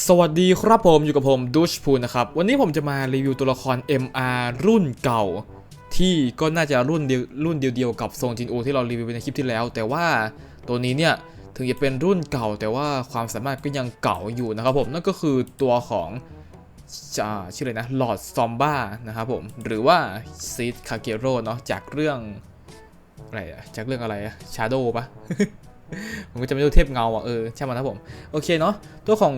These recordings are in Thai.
สวัสดีครับผมอยู่กับผมดูชพูนะครับ วันนี้ผมจะมารีวิวตัวละคร MR รุ่นเก่า ที่ก็น่าจะรุ่นเดียวรุ่นเดียวๆกับโซนจินโอที่เรารีวิวในคลิปที่แล้ว แต่ว่าตัวนี้เนี่ยถึงจะเป็นรุ่นเก่า แต่ว่าความสามารถก็ยังเก่าอยู่นะครับผมนั่นก็คือตัวของชื่ออะไรนะลอดซอมบ้านะครับผมหรือว่าซีดคาเกโร่เนาะจากเรื่องอะไรจากเรื่องอะไรชาโดปะผมก็จะไม่รู้เทพเงาอะเออใช่ไหมครับผม โอเคเนาะตัวของ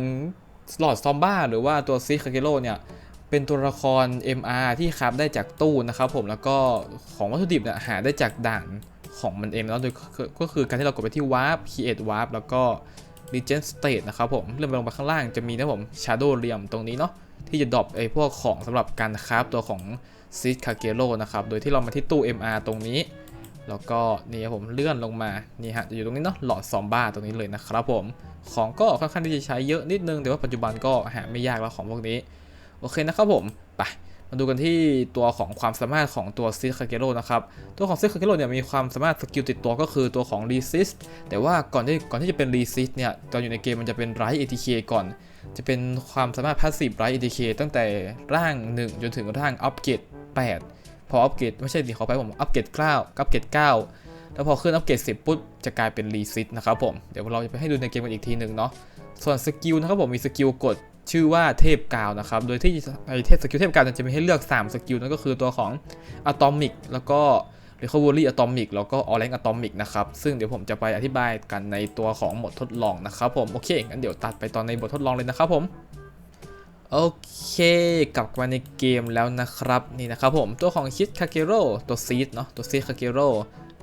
หลอดซอมบ้าหรือว่าตัวซีคาเกโรเนี่ยเป็นตัวละคร MR ที่คราฟได้จากตู้นะครับผมแล้วก็ของวัตถุดิบเนี่ยหาได้จากด่านของมันเองแล้วโดยก็คือการที่เรากดไปที่ warp create warp แล้วก็ legend state นะครับผมเลื่อนไปลงไปข้างล่างจะมีนะผม shadow realm ตรงนี้เนาะที่จะดรอปไอ้พวกของสำหรับการคราฟตัวของซีคาเกโรนะครับโดยที่เรามาที่ตู้ MR ตรงนี้ แล้วก็นี่ครับผมเลื่อนลงมา นี่ฮะจะอยู่ตรงนี้เนาะหลอดซอมบ้าตรงนี้เลยนะครับผม ของก็ค่อนข้างที่จะใช้เยอะนิดนึง แต่ว่าปัจจุบันก็หาไม่ยากแล้วของพวกนี้ โอเคนะครับผม ไป มาดูกันที่ตัวของความสามารถของตัวซิสคาเกโรนะครับ ตัวของซิสคาเกโรเนี่ยมีความสามารถสกิลติดตัวก็คือตัวของ Resist แต่ว่าก่อนที่ก่อนที่จะเป็น Resist เนี่ยตอนอยู่ในเกมมันจะเป็น Right ATK ก่อน จะเป็นความสามารถ Passive Right ATK ตั้งแต่ร่าง 1 จนถึงร่างอัปเกรด8 ออัปเกรดไม่ใช่ดิขอไปผมอัปเกรด9อัปเกรด9แล้วพอขึ้นอัปเกรด10ปุ๊บจะกลายเป็นรีซิตนะครับผมเดี๋ยวเราจะไปให้ดูในเกมกันอีกทีหนึ่งเนาะส่วนสกิลนะครับผมมีสกิลกดชื่อว่าเทพกาวนะครับ โดยที่ไอเทพสกิลเทพกาวจะมีให้เลือก 3 สกิลนั่นก็คือตัวของอะตอมิกแล้วก็ Recovery Atomic แล้วก็ All Rank Atomic นะครับ ซึ่งเดี๋ยวผมจะไปอธิบายกันในตัวของบททดลองนะครับผม โอเคงั้นเดี๋ยวตัดไปตอนในบททดลองเลยนะครับผม โอเคกลับมาในเกมแล้วนะครับนี่นะครับผมตัวของคิดคาเกโร่ตัวซีดเนาะตัวซีดคาเกโร่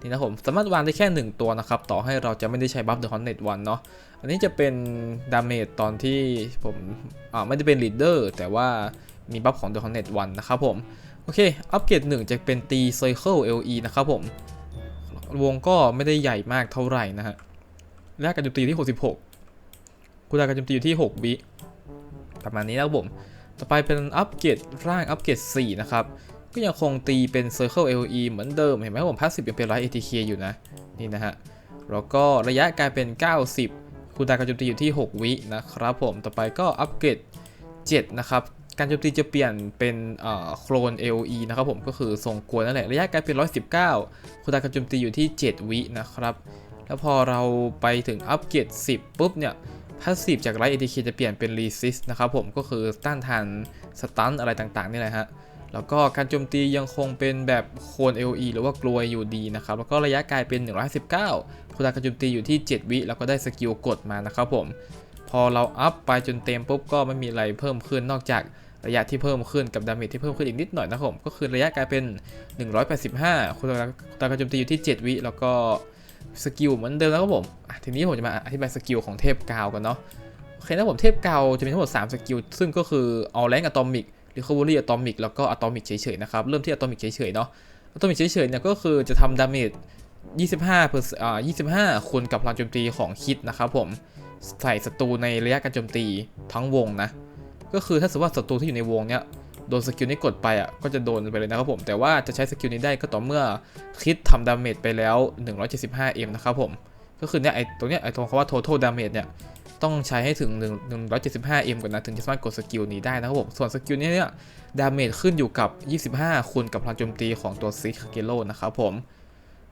นี่นะผมสามารถวางได้แค่ 1 ตัวนะครับ ต่อให้เราจะไม่ได้ใช้บัฟเดอะฮอนเน็ตวันเนาะอันนี้จะเป็นดาเมจตอนที่ผมอ่าไม่ได้เป็นลีดเดอร์แต่ว่ามีบัฟของเดอะฮอนเน็ตวันนะครับผม โอเค อัปเกรด1จะเป็นตีเซอร์เคิล LE นะครับผม วงก็ไม่ได้ใหญ่มากเท่าไหร่นะฮะแรกการโจมตีที่ 66 คุณดาการโจมตีอยู่ที่ 6 วิ ประมาณนี้นะครับผมต่อไปเป็นอัปเกรดร่างอัปเกรด4นะครับก็ยังคงตีเป็น Circle LE เหมือนเดิม เห็นไหมครับผมพาสซีฟยังเป็น Light ATK อยู่นะ นี่นะฮะ แล้วก็ระยะกลายเป็น 90 คูณดาการโจมตีอยู่ที่ 6 วินะครับผม ต่อไปก็อัปเกรด 7 นะครับ การโจมตีจะเปลี่ยนเป็นโคลน LE นะครับผม ก็คือทรงกวนนั่นแหละ ระยะกลายเป็น 119 คูณดาการโจมตีอยู่ที่ 7 วินะครับ แล้วพอเราไปถึงอัปเกรด 10 ปุ๊บเนี่ย พาสซีฟจากไลท์ ATK จะเปลี่ยนเป็น Resist นะครับผมก็คือต้านทานสตันอะไรต่างๆนี่แหละฮะแล้วก็การโจมตียังคงเป็นแบบโคน LE หรือว่ากลวยอยู่ดีนะครับ แล้วก็ระยะกลายเป็น119คุณาการโจมตีอยู่ที่ 7 วิ แล้วก็ได้สกิลกดมานะครับผม พอเราอัพไปจนเต็มปุ๊บก็ไม่มีอะไรเพิ่มขึ้นนอกจากระยะที่เพิ่มขึ้นกับดาเมจที่เพิ่มขึ้นอีกนิดหน่อยนะครับผม ก็คือระยะกลายเป็น 185คุณาการโจมตีอยู่ที่ 7 วิ แล้วก็ สกิลเหมือนเดิมนะครับผมทีนี้ผมจะมาอธิบายสกิลของเทพกาวกันเนาะโอเคนะผมเทพกาวจะมีทั้งหมด 3 สกิล ซึ่งก็คือ All Rank Atomic Recovery Atomic แล้วก็ Atomic เฉยๆนะครับ เริ่มที่ Atomic เฉยๆเนาะ Atomic เฉยๆเนี่ยก็คือจะทำดาเมจ25เปอร์อ่า25คูณกับพลังโจมตีของคิดนะครับผมใส่ศัตรูในระยะการโจมตีทั้งวงนะก็คือถ้าสมมติว่าศัตรูที่อยู่ในวงเนี้ย โดนสกิลนี้กดไปอะก็จะโดนไปเลยนะครับผม แต่ว่าจะใช้สกิลนี้ได้ก็ต่อเมื่อคิดทำดาเมจไปแล้ว 175m นะครับผม ก็คือเนี่ยไอตรงเนี้ยไอตรงคำว่า total damage เนี่ยต้องใช้ให้ถึง1 175m ก่อนนะถึงจะสามารถกดสกิลนี้ได้นะครับผม ส่วนสกิลนี้เนี่ยดาเมจขึ้นอยู่กับ 25 คูณกับพลังโจมตีของตัวซิกเกโลนะครับผม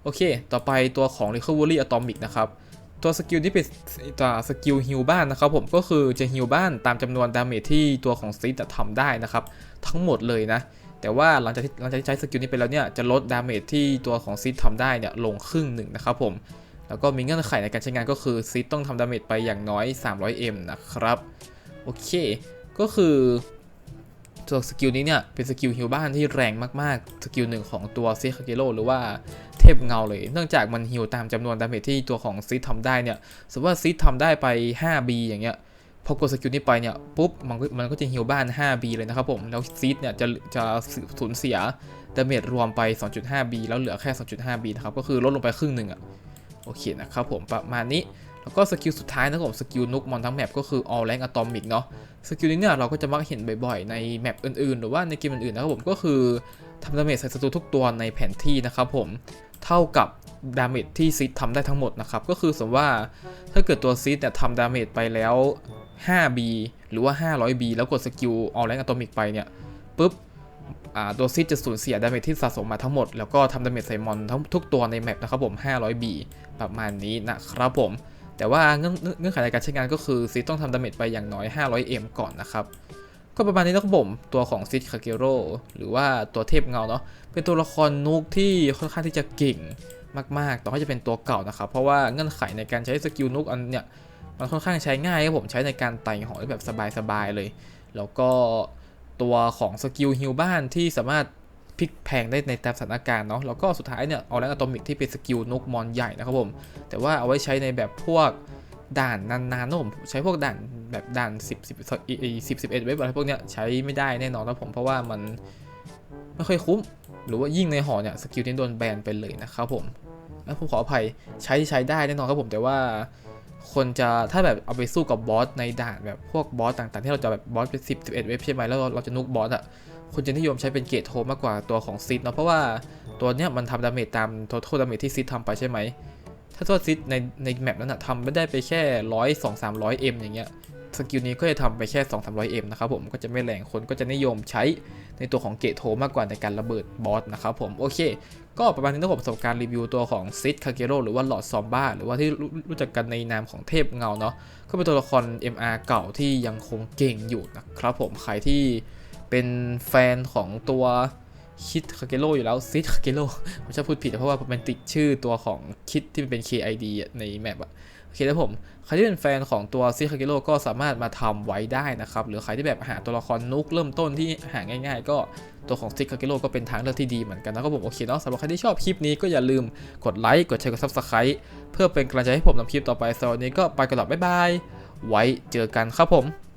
โอเค ต่อไปตัวของ Recovery Atomic นะครับ ตัวสกิลที่เป็นตัวสกิลฮิลบ้านนะครับผมก็คือจะฮิลบ้านตามจำนวนดาเมจที่ตัวของซิกจะทำได้นะครับ ทั้งหมดเลยนะ แต่ว่าหลังจากที่หลังจากที่ใช้สกิลนี้ไปแล้วเนี่ยจะลดดาเมจที่ตัวของซิกทำได้เนี่ยลงครึ่งหนึ่งนะครับผมแล้วก็มีเงื่อนไขในการใช้งานก็คือซิต้องทำดาเมจไปอย่างน้อย 300m นะครับโอเคก็คือตัวสกิลนี้เนี่ยเป็นสกิลฮิลบ้านที่แรงมากๆสกิลหนึ่งของตัวซิคาเกโรหรือว่า เทพเงาเลย เนื่องจากมันฮิลตามจำนวนดาเมจที่ตัวของซิทำได้เนี่ย สมมติว่าซิทำได้ไป 5b อย่างเงี้ย พอกดสกิลนี้ไปเนี่ย ปุ๊บ มันก็มันก็จะฮิลบ้าน 5b เลยนะครับผม แล้วซิเนี่ยจะจะสูญเสียดาเมจรวมไป 2.5b แล้วเหลือแค่ 2.5b นะครับ ก็คือลดลงไปครึ่งหนึ่งอะโอเคนะครับผมประมาณนี้แล้วก็สกิลสุดท้ายนะครับผมสกิลนุกมอนทั้งแมปก็คือ All Rank Atomic เนาะสกิลนี้เนี่ยเราก็จะมักเห็นบ่อยๆ ในแมปอื่นๆ หรือว่าในเกมอื่นๆนะครับผมก็คือ ทำดาเมจใส่ศัตรูทุกตัวในแผนที่นะครับผมเท่ากับดาเมจที่ซีดทำได้ทั้งหมดนะครับ ก็คือสมมติว่าถ้าเกิดตัวซีดเนี่ยทำดาเมจไปแล้ว 5B หรือว่า 500B แล้วกดสกิลออลแรงอะตอมิกไปเนี่ยปุ๊บอ่าตัวซิดจะสูญเสียดาเมจที่สะสมมาทั้งหมด แล้วก็ทำดาเมจใส่มอนทั้งทุกตัวในแมปนะครับผม 500B ประมาณนี้นะครับผม แต่ว่าเงื่อนเงื่อนไขในการใช้งานก็คือซิดต้องทำดาเมจไปอย่างน้อย 500M ก่อนนะครับ ก็ประมาณนี้นะครับผมตัวของซิดคาเกโรหรือว่าตัวเทพเงาเนาะเป็นตัวละครนุกที่ค่อนข้างที่จะเก่งมากๆต่อให้จะเป็นตัวเก่านะครับเพราะว่าเงื่อนไขในการใช้สกิลนุกอันเนี้ยมันค่อนข้างใช้ง่ายครับผมใช้ในการไต่หอได้แบบสบายๆเลย แล้วก็ตัวของสกิลฮิลบ้านที่สามารถพลิกแพงได้ในตามสถานการณ์เนาะแล้วก็สุดท้ายเนี่ยเอาแรงอะตอมิกที่เป็นสกิลนุกมอนใหญ่นะครับผมแต่ว่าเอาไว้ใช้ในแบบพวก ด่านนานๆนะผมใช้พวกด่านแบบด่าน10 10 10 11เว็บอะไรพวกเนี้ยใช้ไม่ได้แน่นอนนะผมเพราะว่ามันไม่ค่อยคุ้ม หรือว่ายิ่งในหอเนี่ยสกิลนี้โดนแบนไปเลยนะครับผมแล้วผมขออภัยใช้ใช้ได้แน่นอนครับผมแต่ว่าคนจะถ้าแบบเอาไปสู้กับบอสในด่านแบบพวกบอสต่างๆ ที่เราจะแบบบอสเป็น10 11เอ็ดเว็บใช่ไหมแล้วเราเราจะนุกบอสอะคนจะนิยมใช้เป็นเกตโทมากกว่าตัวของซิดเนาะเพราะว่าตัวเนี้ยมันทำดาเมจตาม total ดาเมจที่ซิดทำไปใช่ไหม ถ้าตัวซิดในในแมปนั้นอะทำไม่ได้ไปแค่ร้อยสองสามร้อยเอ็มอย่างเงี้ยสกิลนี้ก็จะทำไปแค่ 2 3 0 0 m นะครับผมก็จะไม่แรงคนก็จะนิยมใช้ในตัวของเกตโทมากกว่าในการระเบิดบอสนะครับผมโอเค ก็ประมาณนี้นะครับประสบการณ์รีวิวตัวของซิดคาเกโรหรือว่าหลอดซอมบ้าหรือว่าที่รู้รู้จักกันในนามของเทพเงาเนาะก็เป็นตัวละคร MR เก่าที่ยังคงเก่งอยู่นะครับผมใครที่เป็นแฟนของตัว คิดคาเกโรอยู่แล้วซิดคาเกโรผมชอบพูดผิดเพราะว่ามันติดชื่อตัวของคิดที่มันเป็น KID ในแมปอะโอเคแล้วผม ใครที่เป็นแฟนของตัวซิคาเกโรก็สามารถมาทำไว้ได้นะครับ หรือใครที่แบบหาตัวละครนุกเริ่มต้นที่หาง่าย ๆ ก็ตัวของซิคาเกโรก็เป็นทางเลือกที่ดีเหมือนกันนะครับผมโอเคเนาะสำหรับใครที่ชอบคลิปนี้ก็อย่าลืมกดไลค์กดแชร์กด subscribe เพื่อเป็นกำลังใจให้ผมทำคลิปต่อไปสำหรับวันนี้ก็ไปกันหรอกบ๊ายบายไว้เจอกันครับผม